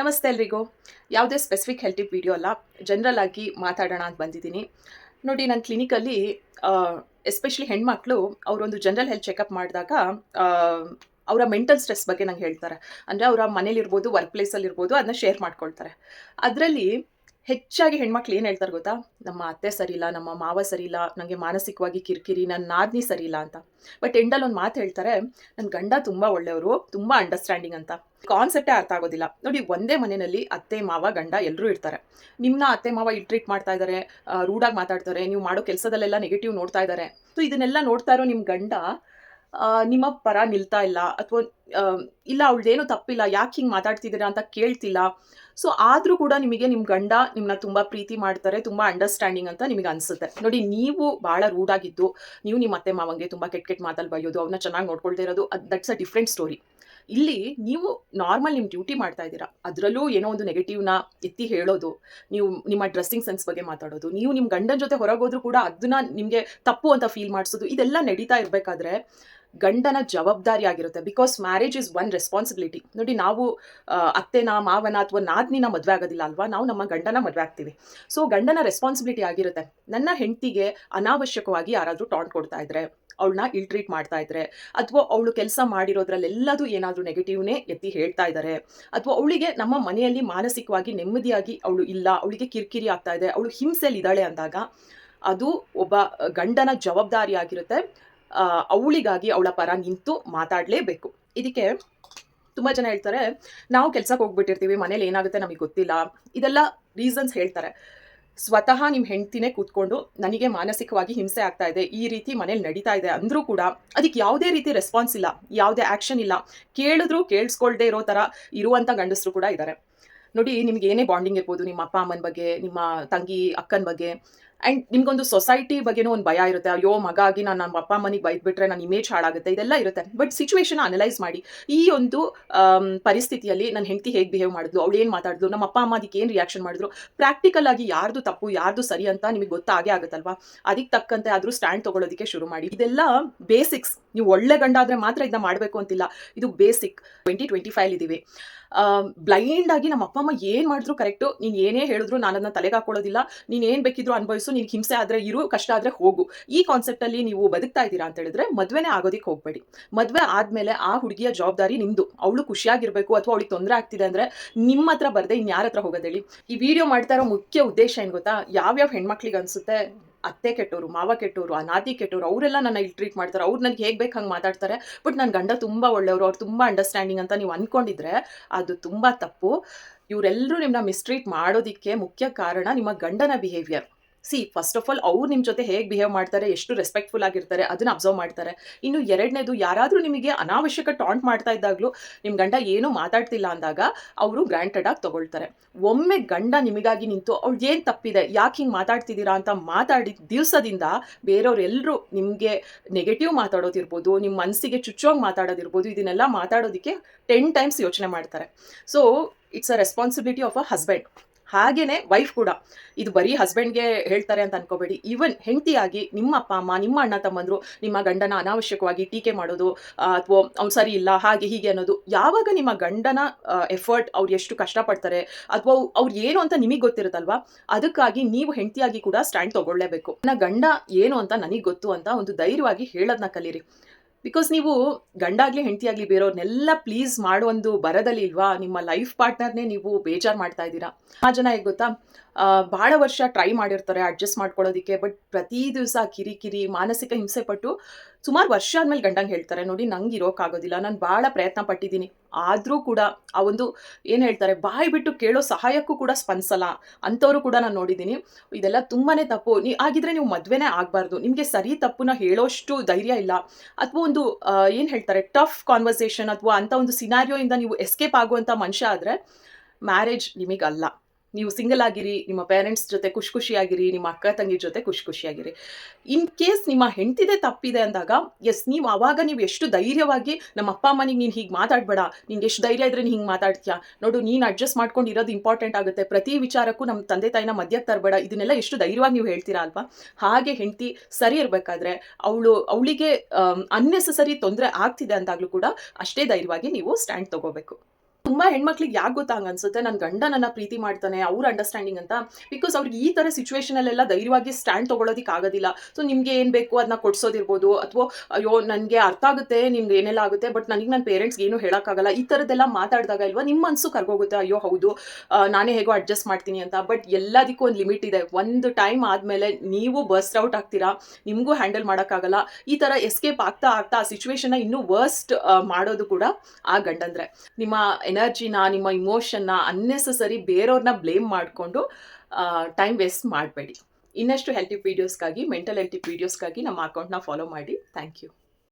ನಮಸ್ತೆ ಎಲ್ರಿಗೂ. ಯಾವುದೇ ಸ್ಪೆಸಿಫಿಕ್ ಹೆಲ್ತ್ ಟಿಪ್ ವಿಡಿಯೋ ಅಲ್ಲ ಜನರಲ್ ಆಗಿ ಮಾತಾಡೋಣ ಅಂತ ಬಂದಿದ್ದೀನಿ. ನೋಡಿ ನನ್ನ ಕ್ಲಿನಿಕಲ್ಲಿ ಎಸ್ಪೆಷಲಿ ಹೆಣ್ಮಕ್ಳು, ಅವರೊಂದು ಜನರಲ್ ಹೆಲ್ತ್ ಚೆಕಪ್ ಮಾಡಿದಾಗ ಅವರ ಮೆಂಟಲ್ ಸ್ಟ್ರೆಸ್ ಬಗ್ಗೆ ನಂಗೆ ಹೇಳ್ತಾರೆ. ಅಂದರೆ ಅವರ ಮನೇಲಿರ್ಬೋದು ವರ್ಕ್ ಪ್ಲೇಸಲ್ಲಿರ್ಬೋದು ಅದನ್ನ ಶೇರ್ ಮಾಡ್ಕೊಳ್ತಾರೆ. ಅದರಲ್ಲಿ ಹೆಚ್ಚಾಗಿ ಹೆಣ್ಮಕ್ಳು ಏನು ಹೇಳ್ತಾರೆ ಗೊತ್ತಾ? ನಮ್ಮ ಅತ್ತೆ ಸರಿ ಇಲ್ಲ ನಮ್ಮ ಮಾವ ಸರಿ ಇಲ್ಲ ನನಗೆ ಮಾನಸಿಕವಾಗಿ ಕಿರಿಕಿರಿ ನನ್ನ ನಾದ್ನಿ ಸರಿಯಿಲ್ಲ ಅಂತ. ಬಟ್ ಎಂಡಲ್ಲಿ ಒಂದು ಮಾತು ಹೇಳ್ತಾರೆ ನನ್ನ ಗಂಡ ತುಂಬ ಒಳ್ಳೆಯವರು, ತುಂಬ ಅಂಡರ್ಸ್ಟ್ಯಾಂಡಿಂಗ್ ಅಂತ. ಕಾನ್ಸೆಪ್ಟೇ ಅರ್ಥ ಆಗೋದಿಲ್ಲ. ನೋಡಿ, ಒಂದೇ ಮನೆಯಲ್ಲಿ ಅತ್ತೆ, ಮಾವ, ಗಂಡ ಎಲ್ಲರೂ ಇರ್ತಾರೆ. ನಿಮ್ಮನ್ನ ಅತ್ತೆ, ಮಾವ ಇಲ್ಲಿ ಟ್ರೀಟ್ ಮಾಡ್ತಾ ಇದ್ದಾರೆ ರೂಡಾಗಿ ಮಾತಾಡ್ತಾರೆ, ನೀವು ಮಾಡೋ ಕೆಲಸದಲ್ಲೆಲ್ಲ ನೆಗೆಟಿವ್ ನೋಡ್ತಾ ಇದ್ದಾರೆ ಸೊ ಇದನ್ನೆಲ್ಲ ನೋಡ್ತಾ ಇರೋ ನಿಮ್ಮ ಗಂಡ ನಿಮ್ಮ ಪರ ನಿಲ್ತಾ ಇಲ್ಲ, ಅಥವಾ ಇಲ್ಲ, ಅವಳದೇನು ತಪ್ಪಿಲ್ಲ, ಯಾಕೆ ಹಿಂಗೆ ಮಾತಾಡ್ತಿದ್ದೀರಾ ಅಂತ ಕೇಳ್ತಿಲ್ಲ. ಸೊ ಆದರೂ ಕೂಡ ನಿಮಗೆ ನಿಮ್ಮ ಗಂಡ ನಿಮ್ಮನ್ನ ತುಂಬ ಪ್ರೀತಿ ಮಾಡ್ತಾರೆ, ತುಂಬ ಅಂಡರ್ಸ್ಟ್ಯಾಂಡಿಂಗ್ ಅಂತ ನಿಮಗೆ ಅನಿಸುತ್ತೆ. ನೋಡಿ, ನೀವು ಭಾಳ ರೂಡಾಗಿದ್ದು ನೀವು ನಿಮ್ಮ ಅತ್ತೆ ಮಾವಂಗೆ ತುಂಬ ಕೆಟ್ಟ ಕೆಟ್ಟ ಮಾತಲ್ಲಿ ಬೈಯೋದು ಅವ್ರನ್ನ ಚೆನ್ನಾಗಿ ನೋಡ್ಕೊಳ್ತಾ ಇರೋದು ದಟ್ಸ್ ಅ ಡಿಫ್ರೆಂಟ್ ಸ್ಟೋರಿ ಇಲ್ಲಿ ನೀವು ನಾರ್ಮಲ್ ನಿಮ್ಮ ಡ್ಯೂಟಿ ಮಾಡ್ತಾ ಇದ್ದೀರಾ, ಅದರಲ್ಲೂ ಏನೋ ಒಂದು ನೆಗೆಟಿವ್ನ ಎತ್ತಿ ಹೇಳೋದು, ನೀವು ನಿಮ್ಮ ಡ್ರೆಸ್ಸಿಂಗ್ ಸೆನ್ಸ್ ಬಗ್ಗೆ ಮಾತಾಡೋದು, ನೀವು ನಿಮ್ಮ ಗಂಡನ ಜೊತೆ ಹೊರಗೋದ್ರೂ ಕೂಡ ಅದನ್ನ ನಿಮಗೆ ತಪ್ಪು ಅಂತ ಫೀಲ್ ಮಾಡಿಸೋದು, ಇದೆಲ್ಲ ನಡೀತಾ ಇರಬೇಕಾದ್ರೆ ಗಂಡನ ಜವಾಬ್ದಾರಿ ಆಗಿರುತ್ತೆ. Because marriage is one responsibility ನೋಡಿ, ನಾವು ಅತ್ತೆನ, ಮಾವನ ಅಥವಾ ನಾದ್ನಿನ ಮದುವೆ ಆಗೋದಿಲ್ಲ ಅಲ್ವಾ? ನಾವು ನಮ್ಮ ಗಂಡನ ಮದುವೆ ಆಗ್ತೀವಿ. ಸೊ ಗಂಡನ ರೆಸ್ಪಾನ್ಸಿಬಿಲಿಟಿ ಆಗಿರುತ್ತೆ. ನನ್ನ ಹೆಂಡತಿಗೆ ಅನಾವಶ್ಯಕವಾಗಿ ಯಾರಾದರೂ ಟಾಂಟ್ ಕೊಡ್ತಾ ಇದ್ರೆ, ಅವಳನ್ನ ಇಲ್ ಟ್ರೀಟ್ ಮಾಡ್ತಾ ಇದ್ರೆ, ಅಥವಾ ಅವಳು ಕೆಲಸ ಮಾಡಿರೋದ್ರಲ್ಲೆಲ್ಲದೂ ಏನಾದರೂ ನೆಗೆಟಿವ್ನೇ ಎತ್ತಿ ಹೇಳ್ತಾ ಇದ್ದಾರೆ ಅಥವಾ ಅವಳಿಗೆ ನಮ್ಮ ಮನೆಯಲ್ಲಿ ಮಾನಸಿಕವಾಗಿ ನೆಮ್ಮದಿಯಾಗಿ ಅವಳು ಇಲ್ಲ, ಅವಳಿಗೆ ಕಿರಿಕಿರಿ ಆಗ್ತಾ ಇದೆ, ಅವಳು ಹಿಂಸೆಯಲ್ಲಿ ಇದ್ದಾಳೆ ಅಂದಾಗ, ಅದು ಒಬ್ಬ ಗಂಡನ ಜವಾಬ್ದಾರಿ ಆಗಿರುತ್ತೆ. ಅವಳಿಗಾಗಿ ಅವಳ ಪರ ನಿಂತು ಮಾತಾಡಲೇಬೇಕು. ಇದಕ್ಕೆ ತುಂಬ ಜನ ಹೇಳ್ತಾರೆ, ನಾವು ಕೆಲ್ಸಕ್ಕೆ ಹೋಗ್ಬಿಟ್ಟಿರ್ತೀವಿ, ಮನೇಲಿ ಏನಾಗುತ್ತೆ ನಮಗೆ ಗೊತ್ತಿಲ್ಲ. ಇದೆಲ್ಲ ರೀಸನ್ಸ್ ಹೇಳ್ತಾರೆ. ಸ್ವತಃ ನಿಮ್ಮ ಹೆಂಡ್ತಿನೇ ಕೂತ್ಕೊಂಡು ನನಗೆ ಮಾನಸಿಕವಾಗಿ ಹಿಂಸೆ ಆಗ್ತಾ ಇದೆ, ಈ ರೀತಿ ಮನೇಲಿ ನಡೀತಾ ಇದೆ ಅಂದರೂ ಕೂಡ ಅದಕ್ಕೆ ಯಾವುದೇ ರೀತಿ ರೆಸ್ಪಾನ್ಸ್ ಇಲ್ಲ, ಯಾವುದೇ ಆ್ಯಕ್ಷನ್ ಇಲ್ಲ. ಕೇಳಿದ್ರು ಕೇಳಿಸ್ಕೊಳ್ದೇ ಇರೋ ಥರ ಇರುವಂಥ ಗಂಡಸರು ಕೂಡ ಇದ್ದಾರೆ. ನೋಡಿ, ನಿಮ್ಗೆ ಏನೇ ಬಾಂಡಿಂಗ್ ಇರ್ಬೋದು, ನಿಮ್ಮ ಅಪ್ಪ ಅಮ್ಮನ ಬಗ್ಗೆ, ನಿಮ್ಮ ತಂಗಿ, ಅಕ್ಕನ ಬಗ್ಗೆ ಆ್ಯಂಡ್ ನಿಮ್ಗೊಂದು ಸೊಸೈಟಿ ಬಗ್ಗೆನೂ ಒಂದು ಭಯ ಇರುತ್ತೆ. ಅಯ್ಯೋ, ಮಗ ಆಗಿ ನಾನು ನಮ್ಮ ಅಪ್ಪ ಅಮ್ಮನಿಗೆ ಬೈದ್ಬಿಟ್ರೆ ನನ್ನ ಇಮೇಜ್ ಹಾಳಾಗುತ್ತೆ. ಇದೆಲ್ಲ ಇರುತ್ತೆ. ಬಟ್ ಸಿಚುವೇಶನ್ ಅನಲೈಸ್ ಮಾಡಿ. ಈ ಒಂದು ಪರಿಸ್ಥಿತಿಯಲ್ಲಿ ನನ್ನ ಹೆಂಡತಿ ಹೇಗೆ ಬಿಹೇವ್ ಮಾಡಿದ್ಲು, ಅವಳು ಏನು ಮಾತಾಡಿದ್ಲು, ನಮ್ಮ ಅಪ್ಪ ಅಮ್ಮ ಅದಕ್ಕೆ ಏನು ರಿಯಾಕ್ಷನ್ ಮಾಡಿದ್ರು ಪ್ರಾಕ್ಟಿಕಲ್ ಆಗಿ ಯಾರ್ದು ತಪ್ಪು, ಯಾರ್ದು ಸರಿ ಅಂತ ನಿಮಗೆ ಗೊತ್ತಾಗೇ ಆಗುತ್ತಲ್ವಾ? ಅದಕ್ಕೆ ತಕ್ಕಂತೆ ಆದರೂ ಸ್ಟ್ಯಾಂಡ್ ತೊಗೊಳೋದಕ್ಕೆ ಶುರು ಮಾಡಿ. ಇದೆಲ್ಲ ಬೇಸಿಕ್ಸ್ ನೀವು ಒಳ್ಳೆ ಗಂಡ ಆದರೆ ಮಾತ್ರ ಇದನ್ನ ಮಾಡಬೇಕು ಅಂತಿಲ್ಲ. ಇದು ಬೇಸಿಕ್ ಟ್ವೆಂಟಿ ಟ್ವೆಂಟಿ ಫೈವ್ ಇದ್ದೀವಿ ಬ್ಲೈಂಡ್ ಆಗಿ ನಮ್ಮ ಅಪ್ಪ ಅಮ್ಮ ಏನು ಮಾಡಿದ್ರು ಕರೆಕ್ಟು ನೀನು ಏನೇ ಹೇಳಿದ್ರು ನಾನು ಅದನ್ನ ತಲೆಗೆ ಹಾಕೊಳ್ಳೋದಿಲ್ಲ ನೀನು ಏನು ಬೇಕಿದ್ರು ಅನುಭವಿಸು. ನಿನ್ಗೆ ಹಿಂಸೆ ಆದರೆ ಇರು, ಕಷ್ಟ ಆದರೆ ಹೋಗು. ಈ ಕಾನ್ಸೆಪ್ಟಲ್ಲಿ ನೀವು ಬದುಕ್ತಾ ಇದ್ದೀರಾ ಅಂತ ಹೇಳಿದ್ರೆ ಮದುವೆನೇ ಆಗೋದಕ್ಕೆ ಹೋಗಬೇಡಿ. ಮದುವೆ ಆದಮೇಲೆ ಆ ಹುಡುಗಿಯ ಜವಾಬ್ದಾರಿ ನಿಮ್ಮದು ಅವಳು ಖುಷಿಯಾಗಿರಬೇಕು ಅಥವಾ ಅವಳಿಗೆ ತೊಂದರೆ ಆಗ್ತಿದೆ ಅಂದರೆ ನಿಮ್ಮ ಹತ್ರ ಬರದೆ ಇನ್ಯಾರ ಹತ್ರ ಹೋಗೋದೇಳಿ ಈ ವಿಡಿಯೋ ಮಾಡ್ತಾ ಇರೋ ಮುಖ್ಯ ಉದ್ದೇಶ ಏನು ಗೊತ್ತಾ? ಯಾವ್ಯಾವ ಹೆಣ್ಮಕ್ಳಿಗೆ ಅನ್ಸುತ್ತೆ? ಅತ್ತೆ ಕೆಟ್ಟೋರು, ಮಾವ ಕೆಟ್ಟೋರು ನಾತಿ ಕೆಟ್ಟವರು ಅವರೆಲ್ಲ ನನ್ನ ಇಲ್ಲಿ ಟ್ರೀಟ್ ಮಾಡ್ತಾರೆ. ಅವ್ರು ನನಗೆ ಹೇಗೆ ಬೇಕು ಹಂಗೆ ಮಾತಾಡ್ತಾರೆ. ಬಟ್ ನನ್ನ ಗಂಡ ತುಂಬ ಒಳ್ಳೆಯವರು. ಅವ್ರು ತುಂಬ ಅಂಡರ್ಸ್ಟ್ಯಾಂಡಿಂಗ್ ಅಂತ ನೀವು ಅಂದ್ಕೊಂಡಿದ್ರೆ ಅದು ತುಂಬ ತಪ್ಪು. ಇವರೆಲ್ಲರೂ ನಿಮ್ಮನ್ನ ಮಿಸ್ಟ್ರೀಟ್ ಮಾಡೋದಕ್ಕೆ ಮುಖ್ಯ ಕಾರಣ ನಿಮ್ಮ ಗಂಡನ behaviour see first of all ಅವ್ರು ನಿಮ್ಮ ಜೊತೆ ಹೇಗೆ ಬಿಹೇವ್ ಮಾಡ್ತಾರೆ, ಎಷ್ಟು ರೆಸ್ಪೆಕ್ಟ್ಫುಲ್ ಆಗಿರ್ತಾರೆ, ಅದನ್ನ ಅಬ್ಸರ್ವ್ ಮಾಡ್ತಾರೆ. ಇನ್ನು ಎರಡನೇದು, ಯಾರಾದರೂ ನಿಮಗೆ ಅನಾವಶ್ಯಕ ಟಾಂಟ್ ಮಾಡ್ತಾ ಇದ್ದಾಗಲೂ ನಿಮ್ಮ ಗಂಡ ಏನೂ ಮಾತಾಡ್ತಿಲ್ಲ ಅಂದಾಗ, ಅವರು ಗ್ರಾಂಟೆಡ್ ಆಗಿ ತಗೊಳ್ತಾರೆ. ಒಮ್ಮೆ ಗಂಡ ನಿಮಗಾಗಿ ನಿಂತು, ಅವ್ಳು ಏನು ತಪ್ಪಿದೆ, ಯಾಕೆ ಹಿಂಗೆ ಮಾತಾಡ್ತಿದ್ದೀರಾ ಅಂತ ಮಾತಾಡಿದ ದಿವಸದಿಂದ ಬೇರೆಯವರೆಲ್ಲರೂ ನಿಮಗೆ ನೆಗೆಟಿವ್ ಮಾತಾಡೋದಿರ್ಬೋದು ನಿಮ್ಮ ಮನಸ್ಸಿಗೆ ಚುಚ್ಚೋಗಿ ಮಾತಾಡೋದಿರ್ಬೋದು, ಇದನ್ನೆಲ್ಲ ಮಾತಾಡೋದಕ್ಕೆ ಟೆನ್ ಟೈಮ್ಸ್ ಯೋಚನೆ ಮಾಡ್ತಾರೆ. So it's a responsibility of a husband ಹಾಗೇನೆ ವೈಫ್ ಕೂಡ. ಇದು ಬರೀ ಹಸ್ಬೆಂಡ್ಗೆ ಹೇಳ್ತಾರೆ ಅಂತ ಅನ್ಕೋಬೇಡಿ. ಈವನ್ ಹೆಂಡತಿಯಾಗಿ ನಿಮ್ಮ ಅಪ್ಪ, ಅಮ್ಮ, ನಿಮ್ಮ ಅಣ್ಣ, ತಮ್ಮಂದ್ರು ನಿಮ್ಮ ಗಂಡನ ಅನಾವಶ್ಯಕವಾಗಿ ಟೀಕೆ ಮಾಡೋದು ಅಥವಾ ಅವ್ನು ಸರಿ ಇಲ್ಲ, ಹಾಗೆ ಹೀಗೆ ಅನ್ನೋದು ಯಾವಾಗ ನಿಮ್ಮ ಗಂಡನ ಎಫರ್ಟ್ ಅವ್ರು ಎಷ್ಟು ಕಷ್ಟಪಡ್ತಾರೆ, ಅಥವಾ ಅವ್ರು ಏನು ಅಂತ ನಿಮಗೆ ಗೊತ್ತಿರುತ್ತಲ್ವಾ? ಅದಕ್ಕಾಗಿ ನೀವು ಹೆಂಡತಿಯಾಗಿ ಕೂಡ ಸ್ಟ್ಯಾಂಡ್ ತಗೊಳ್ಳೇಬೇಕು. ನನ್ನ ಗಂಡ ಏನು ಅಂತ ನನಗೆ ಗೊತ್ತು ಅಂತ ಒಂದು ಧೈರ್ಯವಾಗಿ ಹೇಳೋದನ್ನ ಕಲೀರಿ. ಬಿಕಾಸ್ ನೀವು ಗಂಡಾಗ್ಲಿ ಆಗಲಿ ಹೆಂಡತಿ ಬೇರೆಯವ್ರನ್ನೆಲ್ಲ ಪ್ಲೀಸ್ ಮಾಡುವಂದು ಬರದಲ್ಲಿ ಇಲ್ವಾ? ನಿಮ್ಮ ಲೈಫ್ ಪಾರ್ಟ್ನರ್ನೇ ನೀವು ಬೇಜಾರು ಮಾಡ್ತಾ ಇದ್ದೀರಾ? ಆ ಜನ ಹೇಗೆ ಗೊತ್ತಾ? ಬಹಳ ವರ್ಷ ಟ್ರೈ ಮಾಡಿರ್ತಾರೆ ಅಡ್ಜಸ್ಟ್ ಮಾಡ್ಕೊಳ್ಳೋದಕ್ಕೆ ಬಟ್ ಪ್ರತಿ ದಿವಸ ಕಿರಿಕಿರಿ, ಮಾನಸಿಕ ಹಿಂಸೆ ಪಟ್ಟು ಸುಮಾರು ವರ್ಷ ಆದ್ಮೇಲೆ ಗಂಡಂಗೆ ಹೇಳ್ತಾರೆ, ನೋಡಿ, ನಂಗೆ ಇರೋಕ್ಕಾಗೋದಿಲ್ಲ ನಾನು ಭಾಳ ಪ್ರಯತ್ನ ಪಟ್ಟಿದ್ದೀನಿ. ಆದರೂ ಕೂಡ ಆ ಒಂದು ಏನು ಹೇಳ್ತಾರೆ, ಬಾಯಿ ಬಿಟ್ಟು ಕೇಳೋ ಸಹಾಯಕ್ಕೂ ಕೂಡ ಸ್ಪಂದಿಸಲ್ಲ. ಅಂಥವ್ರು ಕೂಡ ನಾನು ನೋಡಿದ್ದೀನಿ. ಇದೆಲ್ಲ ತುಂಬಾ ತಪ್ಪು. ನೀ ಆಗಿದ್ರೆ ನೀವು ಮದುವೆನೇ ಆಗಬಾರ್ದು. ನಿಮಗೆ ಸರಿ ತಪ್ಪುನ ಹೇಳೋಷ್ಟು ಧೈರ್ಯ ಇಲ್ಲ. ಅಥವಾ ಒಂದು ಏನು ಹೇಳ್ತಾರೆ, ಟಫ್ ಕಾನ್ವರ್ಸೇಷನ್ ಅಥವಾ ಅಂಥ ಒಂದು ಸಿನಾರಿಯೋಯಿಂದ ನೀವು ಎಸ್ಕೇಪ್ ಆಗುವಂಥ ಮನುಷ್ಯ ಆದರೆ, ಮ್ಯಾರೇಜ್ ನಿಮಗಲ್ಲ. ನೀವು ಸಿಂಗಲ್ ಆಗಿರಿ, ನಿಮ್ಮ ಪೇರೆಂಟ್ಸ್ ಜೊತೆ ಖುಷಿ ಖುಷಿಯಾಗಿರಿ, ನಿಮ್ಮ ಅಕ್ಕ ತಂಗಿ ಜೊತೆ ಖುಷಿ ಖುಷಿಯಾಗಿರಿ. ಇನ್ ಕೇಸ್ ನಿಮ್ಮ ಹೆಂಡತಿದೆ ತಪ್ಪಿದೆ ಅಂದಾಗ ಎಸ್ ನೀವು ಆವಾಗ ನೀವು ಎಷ್ಟು ಧೈರ್ಯವಾಗಿ ನಮ್ಮ ಅಪ್ಪ ಅಮ್ಮನಿಗೆ ನೀನು ಹೀಗೆ ಮಾತಾಡಬೇಡ, ನಿಂಗೆ ಎಷ್ಟು ಧೈರ್ಯ ಇದ್ರೆ ನೀನು ಹಿಂಗೆ ಮಾತಾಡ್ತೀಯಾ, ನೋಡು ನೀನು ಅಡ್ಜಸ್ಟ್ ಮಾಡ್ಕೊಂಡು ಇರೋದು ಇಂಪಾರ್ಟೆಂಟ್ ಆಗುತ್ತೆ, ಪ್ರತಿ ವಿಚಾರಕ್ಕೂ ನಮ್ಮ ತಂದೆ ತಾಯಿನ ಮಧ್ಯಕ್ಕೆ ತರಬೇಡ, ಇದನ್ನೆಲ್ಲ ಎಷ್ಟು ಧೈರ್ಯವಾಗಿ ನೀವು ಹೇಳ್ತೀರಾ ಅಲ್ವಾ? ಹಾಗೆ ಹೆಂಡತಿ ಸರಿ ಇರಬೇಕಾದ್ರೆ, ಅವಳು, ಅವಳಿಗೆ ಅನ್ನೆಸಸರಿ ತೊಂದರೆ ಆಗ್ತಿದೆ ಅಂದಾಗಲೂ ಕೂಡ ಅಷ್ಟೇ ಧೈರ್ಯವಾಗಿ ನೀವು ಸ್ಟ್ಯಾಂಡ್ ತಗೋಬೇಕು. ತುಂಬ ಹೆಣ್ಮಕ್ಳಿಗೆ ಯಾಕೆ ಗೊತ್ತಾ ಹಂಗೆ ಅನ್ಸುತ್ತೆ? ನನ್ನ ಗಂಡ ನನ್ನ ಪ್ರೀತಿ ಮಾಡ್ತಾನೆ, ಅವ್ರ ಅಂಡರ್ಸ್ಟ್ಯಾಂಡಿಂಗ್ ಅಂತ. ಬಿಕಾಸ್ ಅವ್ರಿಗೆ ಈ ತರ ಥರ ಸಿಚುವೇಶನಲ್ಲೆಲ್ಲ ಧೈರ್ಯವಾಗಿ ಸ್ಟ್ಯಾಂಡ್ ತೊಗೊಳೋದಕ್ಕೆ ಆಗೋದಿಲ್ಲ. ಸೊ ನಿಮಗೆ ಏನ್ ಬೇಕು ಅದನ್ನ ಕೊಡ್ಸೋದಿರ್ಬೋದು. ಅಥವಾ, ಅಯ್ಯೋ, ನನಗೆ ಅರ್ಥ ಆಗುತ್ತೆ ನಿಮ್ಗೆ ಏನೆಲ್ಲ ಆಗುತ್ತೆ ಬಟ್ ನನಗೆ ನನ್ನ ಪೇರೆಂಟ್ಸ್ಗೆ ಏನು ಹೇಳೋಕ್ಕಾಗಲ್ಲ. ಈ ತರದೆಲ್ಲ ಮಾತಾಡಿದಾಗ ಇಲ್ವಾ ನಿಮ್ಮ ಮನ್ಸು ಕರ್ಗೋಗುತ್ತೆ, ಅಯ್ಯೋ, ಹೌದು ನಾನೇ ಹೇಗೋ ಅಡ್ಜಸ್ಟ್ ಮಾಡ್ತೀನಿ ಅಂತ. ಬಟ್ ಎಲ್ಲದಕ್ಕೂ ಒಂದು ಲಿಮಿಟ್ ಇದೆ. ಒಂದು ಟೈಮ್ ಆದಮೇಲೆ ನೀವು ಬರ್ಸ್ಟ್ ಔಟ್ ಆಗ್ತೀರಾ? ನಿಮಗೂ ಹ್ಯಾಂಡಲ್ ಮಾಡೋಕ್ಕಾಗಲ್ಲ. ಈ ತರ ಎಸ್ಕೇಪ್ ಆಗ್ತಾ ಆಗ್ತಾ ಆ ಸಿಚುವೇಶನ್ ಇನ್ನೂ ವರ್ಸ್ಟ್ ಮಾಡೋದು ಕೂಡ ಆ ಗಂಡಂದ್ರೆ. ನಿಮ್ಮ ಎನರ್ಜಿನ ನಿಮ್ಮ ಇಮೋಷನ್ನ ಅನ್ನೆಸಸರಿ ಬೇರೆಯವ್ರನ್ನ ಬ್ಲೇಮ್ ಮಾಡಿಕೊಂಡು ಟೈಮ್ ವೇಸ್ಟ್ ಮಾಡಬೇಡಿ. ಇನ್ನಷ್ಟು ಹೆಲ್ತಿ ವೀಡಿಯೋಸ್ಗಾಗಿ ಮೆಂಟಲ್ ಹೆಲ್ತಿ ವೀಡಿಯೋಸ್ಗಾಗಿ ನಮ್ಮ ಅಕೌಂಟ್ನ ಫಾಲೋ ಮಾಡಿ. Thank you